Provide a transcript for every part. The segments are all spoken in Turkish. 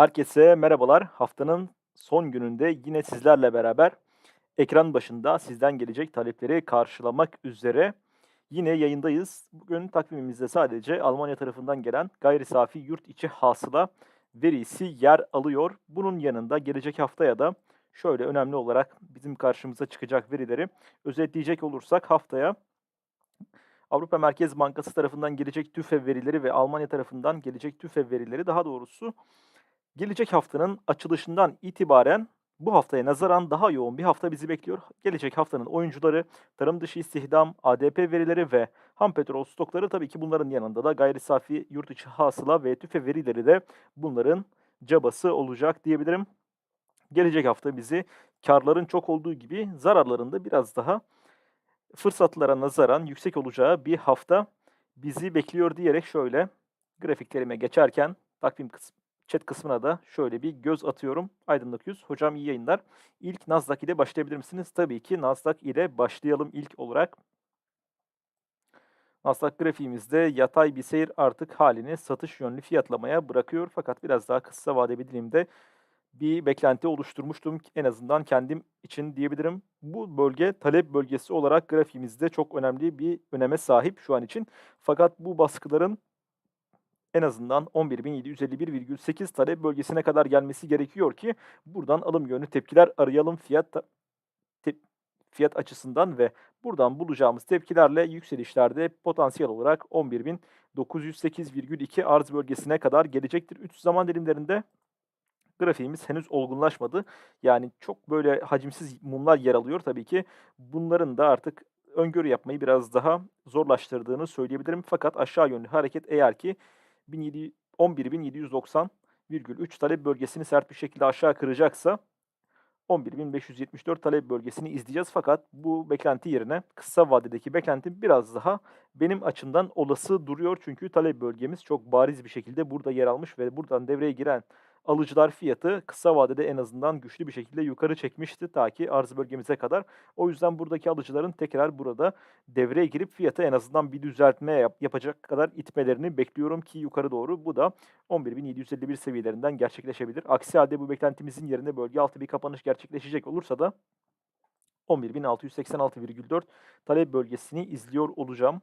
Herkese merhabalar. Haftanın son gününde yine sizlerle beraber ekran başında sizden gelecek talepleri karşılamak üzere yine yayındayız. Bugün takvimimizde sadece Almanya tarafından gelen gayri safi yurt içi hasıla verisi yer alıyor. Bunun yanında gelecek haftaya da şöyle önemli olarak bizim karşımıza çıkacak verileri özetleyecek olursak haftaya Avrupa Merkez Bankası tarafından gelecek TÜFE verileri ve Almanya tarafından gelecek TÜFE verileri daha doğrusu Gelecek haftanın açılışından itibaren bu haftaya nazaran daha yoğun bir hafta bizi bekliyor. Gelecek haftanın oyuncuları, tarım dışı istihdam, ADP verileri ve ham petrol stokları tabii ki bunların yanında da gayri safi yurt içi hasıla ve tüfe verileri de bunların cabası olacak diyebilirim. Gelecek hafta bizi karların çok olduğu gibi zararların da biraz daha fırsatlara nazaran yüksek olacağı bir hafta bizi bekliyor diyerek şöyle grafiklerime geçerken takvim kısmı Chat kısmına da şöyle bir göz atıyorum. Aydınlık Yüz. Hocam iyi yayınlar. İlk Nasdaq ile başlayabilir misiniz? Tabii ki Nasdaq ile başlayalım ilk olarak. Nasdaq grafiğimizde yatay bir seyir artık halini satış yönlü fiyatlamaya bırakıyor. Fakat biraz daha kısa vadeli dilimde bir beklenti oluşturmuştum en azından kendim için diyebilirim. Bu bölge talep bölgesi olarak grafiğimizde çok önemli bir öneme sahip şu an için. Fakat bu baskıların en azından 11.751,8 talep bölgesine kadar gelmesi gerekiyor ki buradan alım yönlü tepkiler arayalım fiyat te, fiyat açısından ve buradan bulacağımız tepkilerle yükselişlerde potansiyel olarak 11.908,2 arz bölgesine kadar gelecektir. 3 zaman dilimlerinde grafiğimiz henüz olgunlaşmadı. Yani çok böyle hacimsiz mumlar yer alıyor tabii ki. Bunların da artık öngörü yapmayı biraz daha zorlaştırdığını söyleyebilirim. Fakat aşağı yönlü hareket eğer ki 11.790,3 talep bölgesini sert bir şekilde aşağı kıracaksa 11.574 talep bölgesini izleyeceğiz. Fakat bu beklenti yerine kısa vadedeki beklenti biraz daha benim açımdan olası duruyor. Çünkü talep bölgemiz çok bariz bir şekilde burada yer almış ve buradan devreye giren alıcılar fiyatı kısa vadede en azından güçlü bir şekilde yukarı çekmişti ta ki arz bölgemize kadar. O yüzden buradaki alıcıların tekrar burada devreye girip fiyatı en azından bir düzeltme yap yapacak kadar itmelerini bekliyorum ki yukarı doğru. Bu da 11.751 seviyelerinden gerçekleşebilir. Aksi halde bu beklentimizin yerine bölge altı bir kapanış gerçekleşecek olursa da 11.686,4 talep bölgesini izliyor olacağım.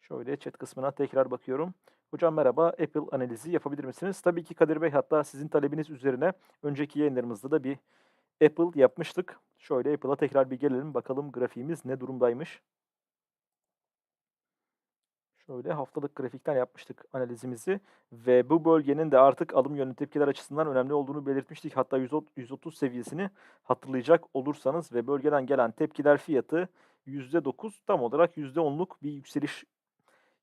Şöyle chat kısmına tekrar bakıyorum. Hocam merhaba, Apple analizi yapabilir misiniz? Tabii ki Kadir Bey, hatta sizin talebiniz üzerine önceki yayınlarımızda da bir Apple yapmıştık. Şöyle Apple'a tekrar bir gelelim, bakalım grafiğimiz ne durumdaymış. Şöyle haftalık grafikten yapmıştık analizimizi ve bu bölgenin de artık alım yönlü tepkiler açısından önemli olduğunu belirtmiştik. Hatta 130 seviyesini hatırlayacak olursanız ve bölgeden gelen tepkiler fiyatı %9 tam olarak %10'luk bir yükseliş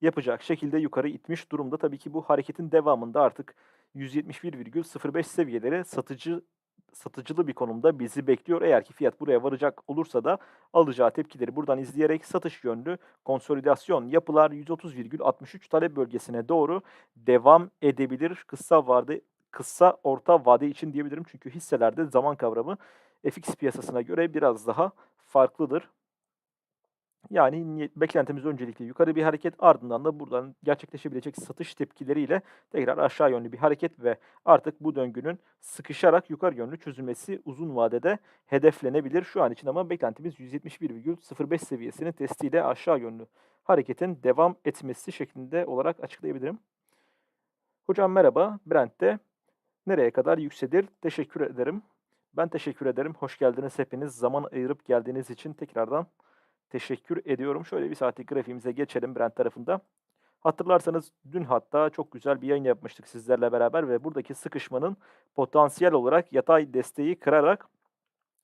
yapacak şekilde yukarı itmiş durumda. Tabii ki bu hareketin devamında artık 171,05 seviyeleri satıcı satıcılı bir konumda bizi bekliyor. Eğer ki fiyat buraya varacak olursa da alacağı tepkileri buradan izleyerek satış yönlü konsolidasyon yapılar 130,63 talep bölgesine doğru devam edebilir. Kısa vade kısa orta vade için diyebilirim. Çünkü hisselerde zaman kavramı FX piyasasına göre biraz daha farklıdır. Yani beklentimiz öncelikle yukarı bir hareket ardından da buradan gerçekleşebilecek satış tepkileriyle tekrar aşağı yönlü bir hareket ve artık bu döngünün sıkışarak yukarı yönlü çözülmesi uzun vadede hedeflenebilir. Şu an için ama beklentimiz 171,05 seviyesinin testiyle aşağı yönlü hareketin devam etmesi şeklinde olarak açıklayabilirim. Hocam merhaba. Brent'te nereye kadar yükselir? Teşekkür ederim. Ben teşekkür ederim. Hoş geldiniz hepiniz. Zaman ayırıp geldiğiniz için tekrardan teşekkür ediyorum. Şöyle bir saatlik grafiğimize geçelim Brent tarafında. Hatırlarsanız dün hatta çok güzel bir yayın yapmıştık sizlerle beraber ve buradaki sıkışmanın potansiyel olarak yatay desteği kırarak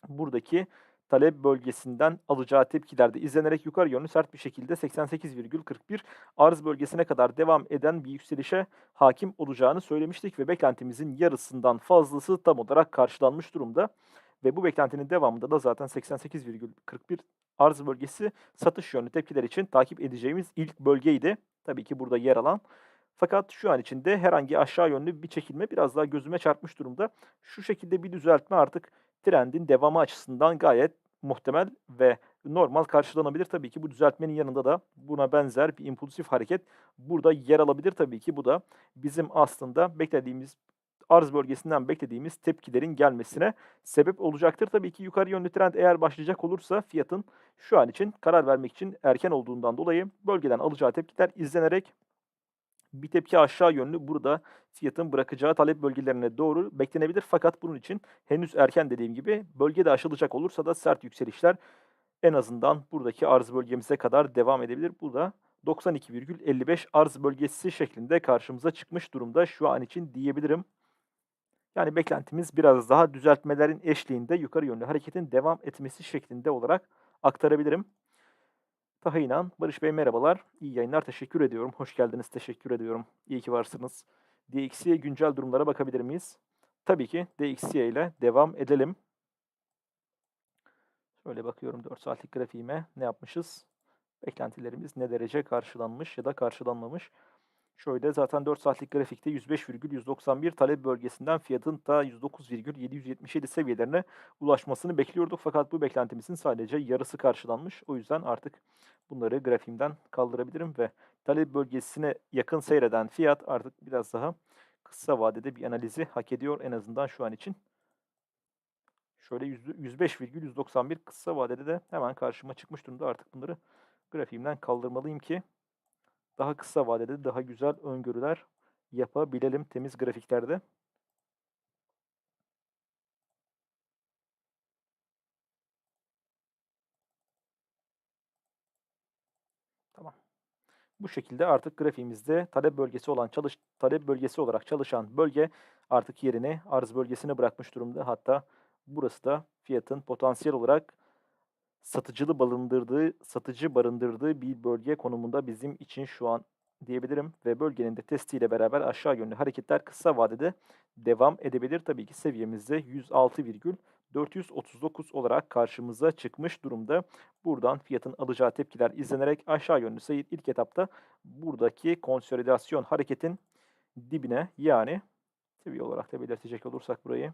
buradaki talep bölgesinden alacağı tepkilerde izlenerek yukarı yönlü sert bir şekilde 88,41 arz bölgesine kadar devam eden bir yükselişe hakim olacağını söylemiştik ve beklentimizin yarısından fazlası tam olarak karşılanmış durumda. Ve bu beklentinin devamında da zaten 88,41 arz bölgesi satış yönlü tepkiler için takip edeceğimiz ilk bölgeydi. Tabii ki burada yer alan. Fakat şu an içinde herhangi aşağı yönlü bir çekilme biraz daha gözüme çarpmış durumda. Şu şekilde bir düzeltme artık trendin devamı açısından gayet muhtemel ve normal karşılanabilir. Tabii ki bu düzeltmenin yanında da buna benzer bir impulsif hareket burada yer alabilir tabii ki. Bu da bizim aslında beklediğimiz arz bölgesinden beklediğimiz tepkilerin gelmesine sebep olacaktır. Tabii ki yukarı yönlü trend eğer başlayacak olursa fiyatın şu an için karar vermek için erken olduğundan dolayı bölgeden alacağı tepkiler izlenerek bir tepki aşağı yönlü burada fiyatın bırakacağı talep bölgelerine doğru beklenebilir. Fakat bunun için henüz erken dediğim gibi bölgede aşılacak olursa da sert yükselişler en azından buradaki arz bölgemize kadar devam edebilir. Bu da 92,55 arz bölgesi şeklinde karşımıza çıkmış durumda şu an için diyebilirim. Yani beklentimiz biraz daha düzeltmelerin eşliğinde yukarı yönlü hareketin devam etmesi şeklinde olarak aktarabilirim. Taha İnan, Barış Bey merhabalar. İyi yayınlar, teşekkür ediyorum. Hoş geldiniz, teşekkür ediyorum. İyi ki varsınız. DXY güncel durumlara bakabilir miyiz? Tabii ki DXY ile devam edelim. Şöyle bakıyorum 4 saatlik grafiğime ne yapmışız? Beklentilerimiz ne derece karşılanmış ya da karşılanmamış? Şöyle zaten 4 saatlik grafikte 105,191 talep bölgesinden fiyatın da 109,777 seviyelerine ulaşmasını bekliyorduk. Fakat bu beklentimizin sadece yarısı karşılanmış. O yüzden artık bunları grafiğimden kaldırabilirim ve talep bölgesine yakın seyreden fiyat artık biraz daha kısa vadede bir analizi hak ediyor en azından şu an için. Şöyle 105,191 kısa vadede de hemen karşıma çıkmış durumda. Artık bunları grafiğimden kaldırmalıyım ki daha kısa vadede daha güzel öngörüler yapabilelim temiz grafiklerde. Tamam. Bu şekilde artık grafiğimizde talep bölgesi olan çalış talep bölgesi olarak çalışan bölge artık yerini arz bölgesine bırakmış durumda. Hatta burası da fiyatın potansiyel olarak satıcılı barındırdığı, satıcı barındırdığı bir bölge konumunda bizim için şu an diyebilirim ve bölgenin de testiyle beraber aşağı yönlü hareketler kısa vadede devam edebilir. Tabii ki seviyemizde 106,439 olarak karşımıza çıkmış durumda. Buradan fiyatın alacağı tepkiler izlenerek aşağı yönlü seyir ilk etapta buradaki konsolidasyon hareketin dibine yani seviye olarak da belirtecek olursak burayı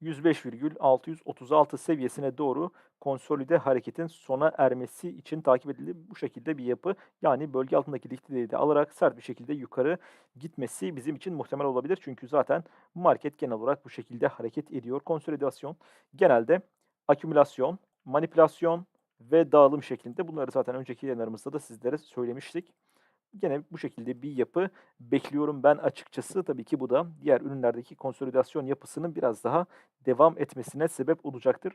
105,636 seviyesine doğru konsolide hareketin sona ermesi için takip edildi. Bu şekilde bir yapı yani bölge altındaki likiditeyi de alarak sert bir şekilde yukarı gitmesi bizim için muhtemel olabilir. Çünkü zaten market genel olarak bu şekilde hareket ediyor. Konsolidasyon genelde akümülasyon, manipülasyon ve dağılım şeklinde. Bunları zaten önceki yayınlarımızda da sizlere söylemiştik. Gene bu şekilde bir yapı bekliyorum ben açıkçası. Tabii ki bu da diğer ürünlerdeki konsolidasyon yapısının biraz daha devam etmesine sebep olacaktır.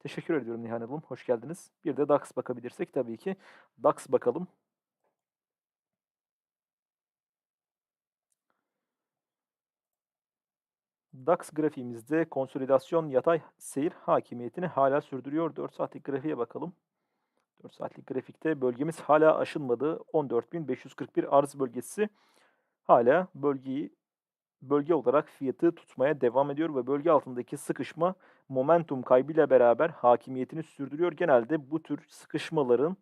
Teşekkür ediyorum Nihan Hanım. Hoş geldiniz. Bir de DAX bakabilirsek tabii ki DAX bakalım. DAX grafiğimizde konsolidasyon yatay seyir hakimiyetini hala sürdürüyor. 4 saatlik grafiğe bakalım. 4 saatlik grafikte bölgemiz hala aşınmadı. 14.541 arz bölgesi hala bölgeyi bölge olarak fiyatı tutmaya devam ediyor ve bölge altındaki sıkışma momentum kaybıyla beraber hakimiyetini sürdürüyor. Genelde bu tür sıkışmaların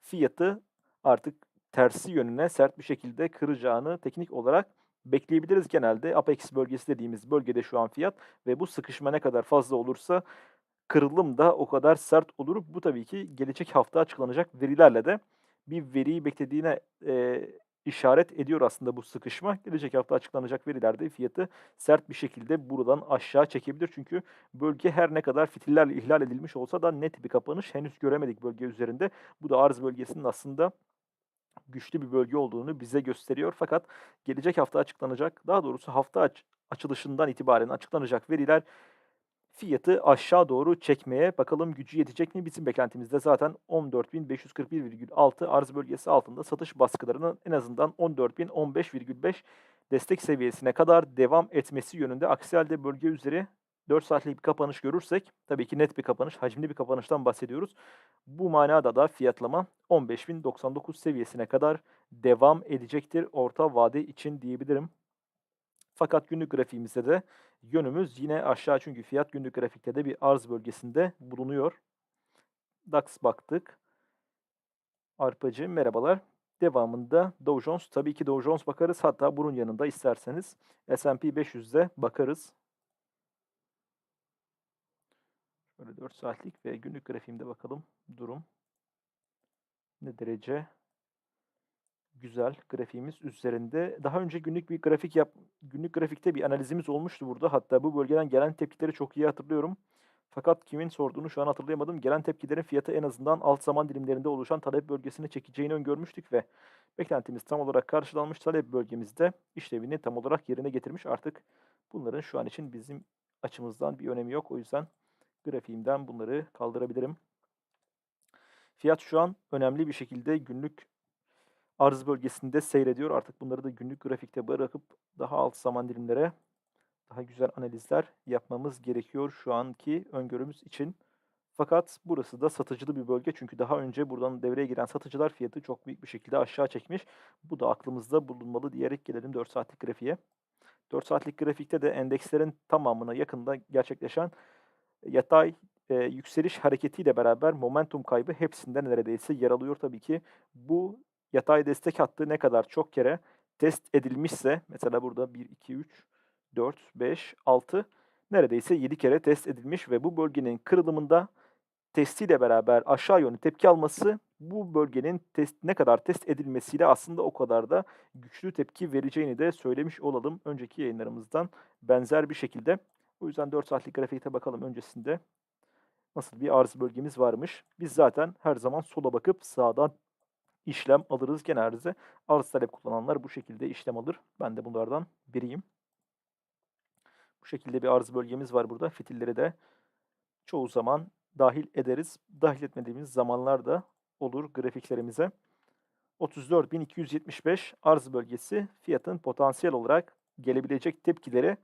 fiyatı artık tersi yönüne sert bir şekilde kıracağını teknik olarak bekleyebiliriz genelde. Apex bölgesi dediğimiz bölgede şu an fiyat ve bu sıkışma ne kadar fazla olursa kırılım da o kadar sert olur. Bu tabii ki gelecek hafta açıklanacak verilerle de bir veriyi beklediğine e, işaret ediyor aslında bu sıkışma. Gelecek hafta açıklanacak verilerde fiyatı sert bir şekilde buradan aşağı çekebilir. Çünkü bölge her ne kadar fitillerle ihlal edilmiş olsa da net bir kapanış henüz göremedik bölge üzerinde. Bu da arz bölgesinin aslında güçlü bir bölge olduğunu bize gösteriyor. Fakat gelecek hafta açıklanacak, daha doğrusu hafta aç açılışından itibaren açıklanacak veriler fiyatı aşağı doğru çekmeye bakalım gücü yetecek mi? Bizim beklentimizde zaten 14.541,6 arz bölgesi altında satış baskılarının en azından 14.015,5 destek seviyesine kadar devam etmesi yönünde. Aksi halde bölge üzeri 4 saatlik bir kapanış görürsek, tabii ki net bir kapanış, hacimli bir kapanıştan bahsediyoruz. Bu manada da fiyatlama 15.099 seviyesine kadar devam edecektir orta vade için diyebilirim. Fakat günlük grafiğimizde de yönümüz yine aşağı çünkü fiyat günlük grafikte de bir arz bölgesinde bulunuyor. DAX baktık. Arpacı merhabalar. Devamında Dow Jones. Tabii ki Dow Jones bakarız. Hatta bunun yanında isterseniz S&P 500'de bakarız. Şöyle 4 saatlik ve günlük grafiğimde bakalım durum ne derece güzel grafiğimiz üzerinde. Daha önce günlük bir grafik yap günlük grafikte bir analizimiz olmuştu burada. Hatta bu bölgeden gelen tepkileri çok iyi hatırlıyorum. Fakat kimin sorduğunu şu an hatırlayamadım. Gelen tepkilerin fiyatı en azından alt zaman dilimlerinde oluşan talep bölgesine çekeceğini öngörmüştük ve beklentimiz tam olarak karşılanmış. Talep bölgemizde işlevini tam olarak yerine getirmiş. Artık bunların şu an için bizim açımızdan bir önemi yok. O yüzden grafiğimden bunları kaldırabilirim. Fiyat şu an önemli bir şekilde günlük arz bölgesinde seyrediyor. Artık bunları da günlük grafikte bırakıp daha alt zaman dilimlere daha güzel analizler yapmamız gerekiyor şu anki öngörümüz için. Fakat burası da satıcılı bir bölge çünkü daha önce buradan devreye giren satıcılar fiyatı çok büyük bir şekilde aşağı çekmiş. Bu da aklımızda bulunmalı diyerek gelelim 4 saatlik grafiğe. 4 saatlik grafikte de endekslerin tamamına yakında gerçekleşen yatay e, yükseliş hareketiyle beraber momentum kaybı hepsinden neredeyse yer alıyor tabii ki. Bu yatay destek hattı ne kadar çok kere test edilmişse mesela burada 1, 2, 3, 4, 5, 6 neredeyse 7 kere test edilmiş ve bu bölgenin kırılımında testiyle beraber aşağı yönlü tepki alması bu bölgenin test, ne kadar test edilmesiyle aslında o kadar da güçlü tepki vereceğini de söylemiş olalım önceki yayınlarımızdan benzer bir şekilde. O yüzden 4 saatlik grafikte bakalım öncesinde nasıl bir arz bölgemiz varmış. Biz zaten her zaman sola bakıp sağdan işlem alırız genelde. Arz talep kullananlar bu şekilde işlem alır. Ben de bunlardan biriyim. Bu şekilde bir arz bölgemiz var burada. Fitilleri de çoğu zaman dahil ederiz. Dahil etmediğimiz zamanlar da olur grafiklerimize. 34.275 arz bölgesi fiyatın potansiyel olarak gelebilecek tepkileri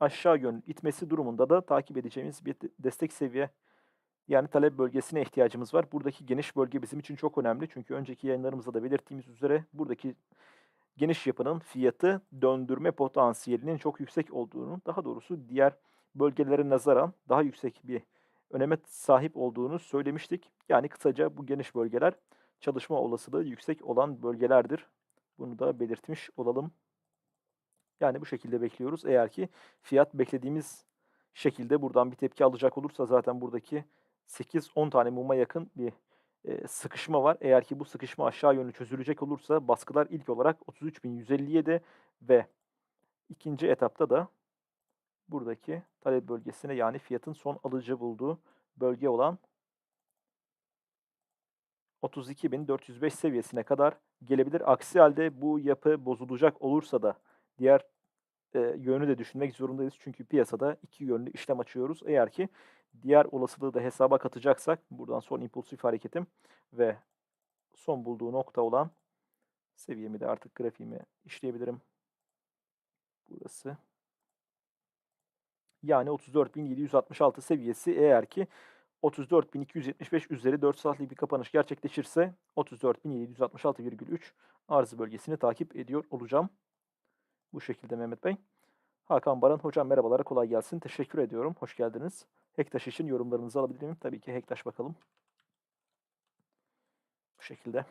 aşağı yönlü itmesi durumunda da takip edeceğimiz bir destek seviye yani talep bölgesine ihtiyacımız var. Buradaki geniş bölge bizim için çok önemli. Çünkü önceki yayınlarımızda da belirttiğimiz üzere buradaki geniş yapının fiyatı döndürme potansiyelinin çok yüksek olduğunu, daha doğrusu diğer bölgelere nazaran daha yüksek bir öneme sahip olduğunu söylemiştik. Yani kısaca bu geniş bölgeler çalışma olasılığı yüksek olan bölgelerdir. Bunu da belirtmiş olalım. Yani bu şekilde bekliyoruz. Eğer ki fiyat beklediğimiz şekilde buradan bir tepki alacak olursa zaten buradaki 8-10 tane muma yakın bir e, sıkışma var. Eğer ki bu sıkışma aşağı yönlü çözülecek olursa baskılar ilk olarak 33.157 ve ikinci etapta da buradaki talep bölgesine yani fiyatın son alıcı bulduğu bölge olan 32.405 seviyesine kadar gelebilir. Aksi halde bu yapı bozulacak olursa da diğer e, yönü de düşünmek zorundayız. Çünkü piyasada iki yönlü işlem açıyoruz. Eğer ki diğer olasılığı da hesaba katacaksak buradan son impulsif hareketim ve son bulduğu nokta olan seviyemi de artık grafiğime işleyebilirim. Burası. Yani 34.766 seviyesi eğer ki 34.275 üzeri 4 saatlik bir kapanış gerçekleşirse 34.766,3 arz bölgesini takip ediyor olacağım. Bu şekilde Mehmet Bey. Hakan Baran hocam merhabalar kolay gelsin. Teşekkür ediyorum. Hoş geldiniz. Hektaş için yorumlarınızı alabilir miyim? Tabii ki Hektaş bakalım. Bu şekilde.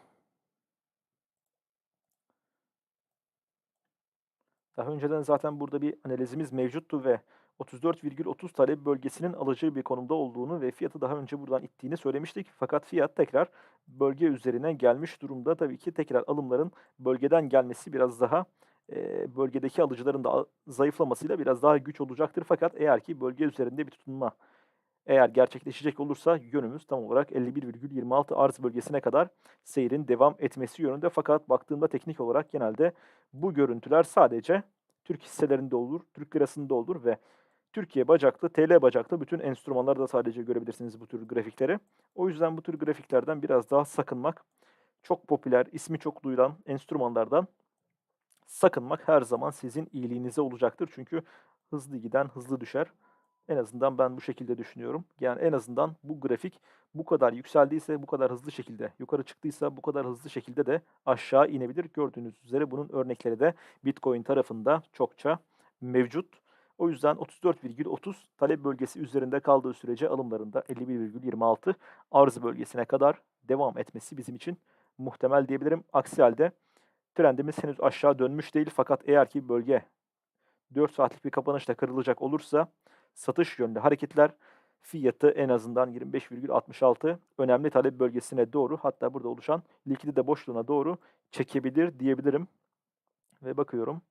Daha önceden zaten burada bir analizimiz mevcuttu ve 34,30 talep bölgesinin alıcı bir konumda olduğunu ve fiyatı daha önce buradan ittiğini söylemiştik. Fakat fiyat tekrar bölge üzerine gelmiş durumda. Tabii ki tekrar alımların bölgeden gelmesi biraz daha e, bölgedeki alıcıların da zayıflamasıyla biraz daha güç olacaktır. Fakat eğer ki bölge üzerinde bir tutunma eğer gerçekleşecek olursa yönümüz tam olarak 51,26 arz bölgesine kadar seyrin devam etmesi yönünde. Fakat baktığımda teknik olarak genelde bu görüntüler sadece Türk hisselerinde olur, Türk lirasında olur ve Türkiye bacaklı, TL bacaklı bütün enstrümanlarda sadece görebilirsiniz bu tür grafikleri. O yüzden bu tür grafiklerden biraz daha sakınmak, çok popüler, ismi çok duyulan enstrümanlardan sakınmak her zaman sizin iyiliğinize olacaktır. Çünkü hızlı giden hızlı düşer. En azından ben bu şekilde düşünüyorum. Yani en azından bu grafik bu kadar yükseldiyse, bu kadar hızlı şekilde yukarı çıktıysa bu kadar hızlı şekilde de aşağı inebilir. Gördüğünüz üzere bunun örnekleri de Bitcoin tarafında çokça mevcut. O yüzden 34,30 talep bölgesi üzerinde kaldığı sürece alımlarında 51,26 arz bölgesine kadar devam etmesi bizim için muhtemel diyebilirim. Aksi halde trendimiz henüz aşağı dönmüş değil fakat eğer ki bölge 4 saatlik bir kapanışla kırılacak olursa satış yönlü hareketler fiyatı en azından 25,66 önemli talep bölgesine doğru hatta burada oluşan likidite boşluğuna doğru çekebilir diyebilirim. Ve bakıyorum.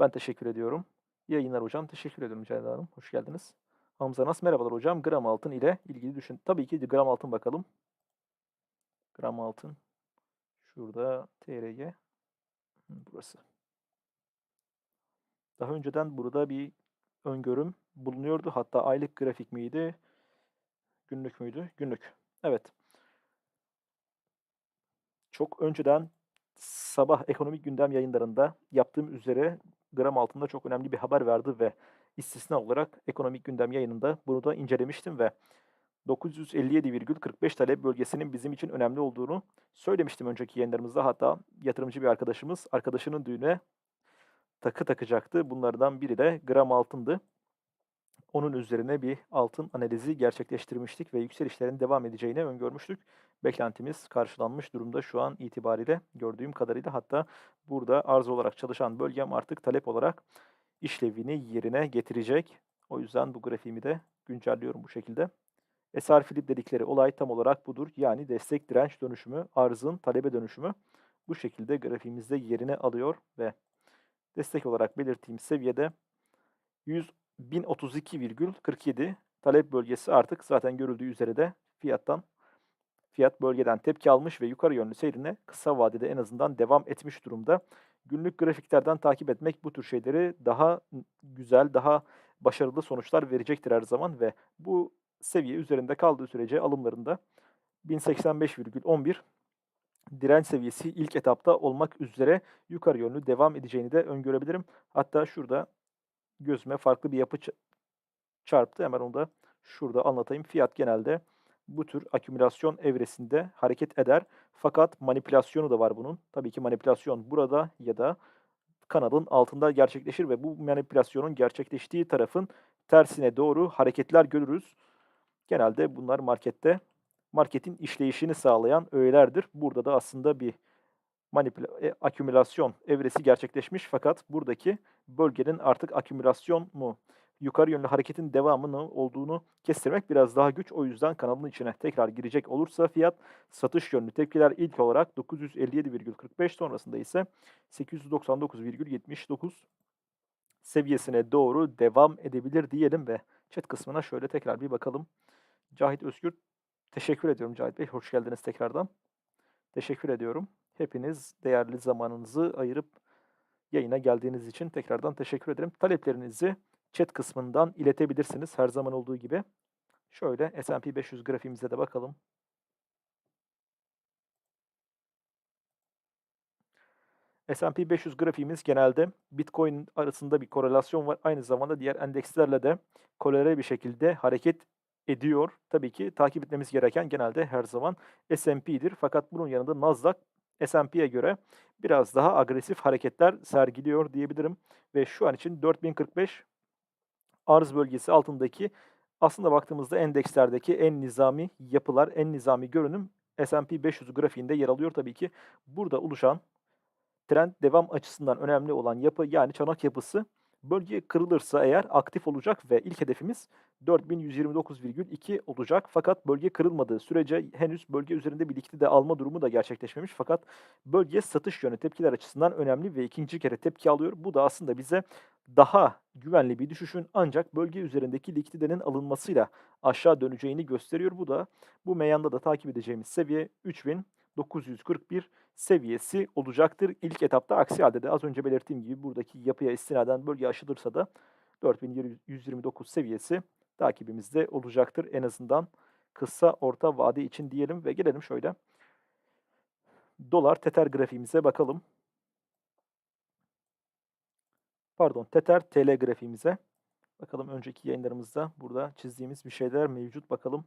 Ben teşekkür ediyorum. Yayınlar hocam. Teşekkür ediyorum Ceyda Hanım. Hoş geldiniz. Hamza Nas merhabalar hocam. Gram altın ile ilgili düşün. Tabii ki gram altın bakalım. Gram altın. Şurada TRG. Burası. Daha önceden burada bir öngörüm bulunuyordu. Hatta aylık grafik miydi? Günlük müydü? Günlük. Evet. Çok önceden sabah ekonomik gündem yayınlarında yaptığım üzere gram altında çok önemli bir haber verdi ve istisna olarak ekonomik gündem yayınında bunu da incelemiştim ve 957,45 talep bölgesinin bizim için önemli olduğunu söylemiştim önceki yayınlarımızda. Hatta yatırımcı bir arkadaşımız arkadaşının düğüne takı takacaktı. Bunlardan biri de gram altındı. Onun üzerine bir altın analizi gerçekleştirmiştik ve yükselişlerin devam edeceğini öngörmüştük. Beklentimiz karşılanmış durumda şu an itibariyle gördüğüm kadarıyla. Hatta burada arz olarak çalışan bölgem artık talep olarak işlevini yerine getirecek. O yüzden bu grafiğimi de güncelliyorum bu şekilde. SR flip dedikleri olay tam olarak budur. Yani destek direnç dönüşümü, arzın talebe dönüşümü bu şekilde grafiğimizde yerine alıyor ve destek olarak belirttiğim seviyede 100 1032,47 talep bölgesi artık zaten görüldüğü üzere de fiyattan fiyat bölgeden tepki almış ve yukarı yönlü seyrine kısa vadede en azından devam etmiş durumda. Günlük grafiklerden takip etmek bu tür şeyleri daha güzel, daha başarılı sonuçlar verecektir her zaman ve bu seviye üzerinde kaldığı sürece alımlarında 1085,11 direnç seviyesi ilk etapta olmak üzere yukarı yönlü devam edeceğini de öngörebilirim. Hatta şurada gözüme farklı bir yapı çarptı. Hemen onu da şurada anlatayım. Fiyat genelde bu tür akümülasyon evresinde hareket eder. Fakat manipülasyonu da var bunun. Tabii ki manipülasyon burada ya da kanalın altında gerçekleşir ve bu manipülasyonun gerçekleştiği tarafın tersine doğru hareketler görürüz. Genelde bunlar markette marketin işleyişini sağlayan öğelerdir. Burada da aslında bir manipüla e, akümülasyon evresi gerçekleşmiş fakat buradaki bölgenin artık akümülasyon mu yukarı yönlü hareketin devamını olduğunu kestirmek biraz daha güç. O yüzden kanalın içine tekrar girecek olursa fiyat satış yönlü tepkiler ilk olarak 957,45 sonrasında ise 899,79 seviyesine doğru devam edebilir diyelim ve chat kısmına şöyle tekrar bir bakalım. Cahit Özgür teşekkür ediyorum Cahit Bey. Hoş geldiniz tekrardan. Teşekkür ediyorum. Hepiniz değerli zamanınızı ayırıp yayına geldiğiniz için tekrardan teşekkür ederim. Taleplerinizi chat kısmından iletebilirsiniz her zaman olduğu gibi. Şöyle S&P 500 grafiğimize de bakalım. S&P 500 grafiğimiz genelde Bitcoin arasında bir korelasyon var. Aynı zamanda diğer endekslerle de korele bir şekilde hareket ediyor. Tabii ki takip etmemiz gereken genelde her zaman S&P'dir. Fakat bunun yanında Nasdaq S&P'ye göre biraz daha agresif hareketler sergiliyor diyebilirim. Ve şu an için 4045 arz bölgesi altındaki aslında baktığımızda endekslerdeki en nizami yapılar, en nizami görünüm S&P 500 grafiğinde yer alıyor tabii ki. Burada oluşan trend devam açısından önemli olan yapı yani çanak yapısı Bölge kırılırsa eğer aktif olacak ve ilk hedefimiz 4129,2 olacak. Fakat bölge kırılmadığı sürece henüz bölge üzerinde bir likidite alma durumu da gerçekleşmemiş. Fakat bölge satış yönü tepkiler açısından önemli ve ikinci kere tepki alıyor. Bu da aslında bize daha güvenli bir düşüşün ancak bölge üzerindeki likiditenin alınmasıyla aşağı döneceğini gösteriyor. Bu da bu meyanda da takip edeceğimiz seviye 3941 seviyesi olacaktır. İlk etapta aksi halde de az önce belirttiğim gibi buradaki yapıya istinaden bölge aşılırsa da 4129 seviyesi takibimizde olacaktır. En azından kısa orta vade için diyelim ve gelelim şöyle. Dolar Tether grafiğimize bakalım. Pardon Tether TL grafiğimize. Bakalım önceki yayınlarımızda burada çizdiğimiz bir şeyler mevcut. Bakalım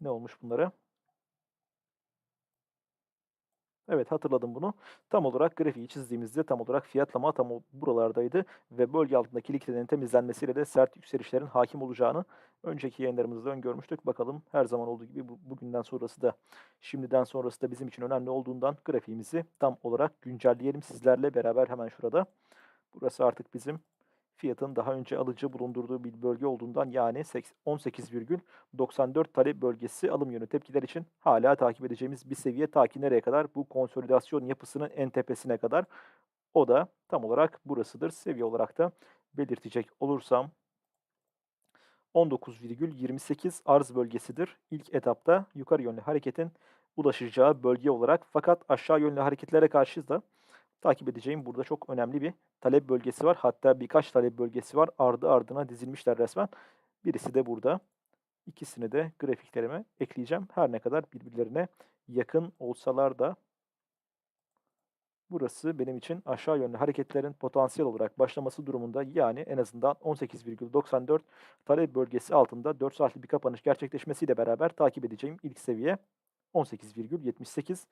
ne olmuş bunlara. Evet hatırladım bunu. Tam olarak grafiği çizdiğimizde tam olarak fiyatlama tam buralardaydı ve bölge altındaki likiditenin temizlenmesiyle de sert yükselişlerin hakim olacağını önceki yayınlarımızda öngörmüştük. Bakalım her zaman olduğu gibi bu, bugünden sonrası da şimdiden sonrası da bizim için önemli olduğundan grafiğimizi tam olarak güncelleyelim sizlerle beraber hemen şurada. Burası artık bizim fiyatın daha önce alıcı bulundurduğu bir bölge olduğundan yani seks 18,94 talep bölgesi alım yönü tepkiler için hala takip edeceğimiz bir seviye ta ki nereye kadar? Bu konsolidasyon yapısının en tepesine kadar. O da tam olarak burasıdır. Seviye olarak da belirtecek olursam 19,28 arz bölgesidir. İlk etapta yukarı yönlü hareketin ulaşacağı bölge olarak fakat aşağı yönlü hareketlere karşı da takip edeceğim burada çok önemli bir talep bölgesi var. Hatta birkaç talep bölgesi var. Ardı ardına dizilmişler resmen. Birisi de burada. İkisini de grafiklerime ekleyeceğim. Her ne kadar birbirlerine yakın olsalar da burası benim için aşağı yönlü hareketlerin potansiyel olarak başlaması durumunda yani en azından 18,94 talep bölgesi altında 4 saatlik bir kapanış gerçekleşmesiyle beraber takip edeceğim ilk seviye 18,78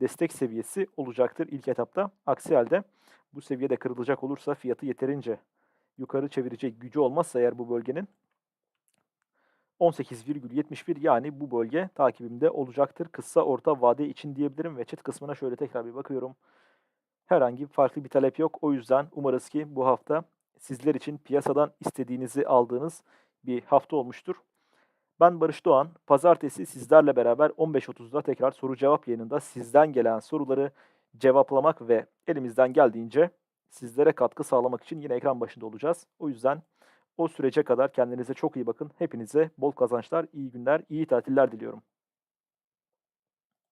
destek seviyesi olacaktır ilk etapta. Aksi halde bu seviyede kırılacak olursa fiyatı yeterince yukarı çevirecek gücü olmazsa eğer bu bölgenin 18,71 yani bu bölge takibimde olacaktır. Kısa orta vade için diyebilirim ve chat kısmına şöyle tekrar bir bakıyorum. Herhangi farklı bir talep yok. O yüzden umarız ki bu hafta sizler için piyasadan istediğinizi aldığınız bir hafta olmuştur. Ben Barış Doğan. Pazartesi sizlerle beraber 15.30'da tekrar soru cevap yayınında sizden gelen soruları cevaplamak ve elimizden geldiğince sizlere katkı sağlamak için yine ekran başında olacağız. O yüzden o sürece kadar kendinize çok iyi bakın. Hepinize bol kazançlar, iyi günler, iyi tatiller diliyorum.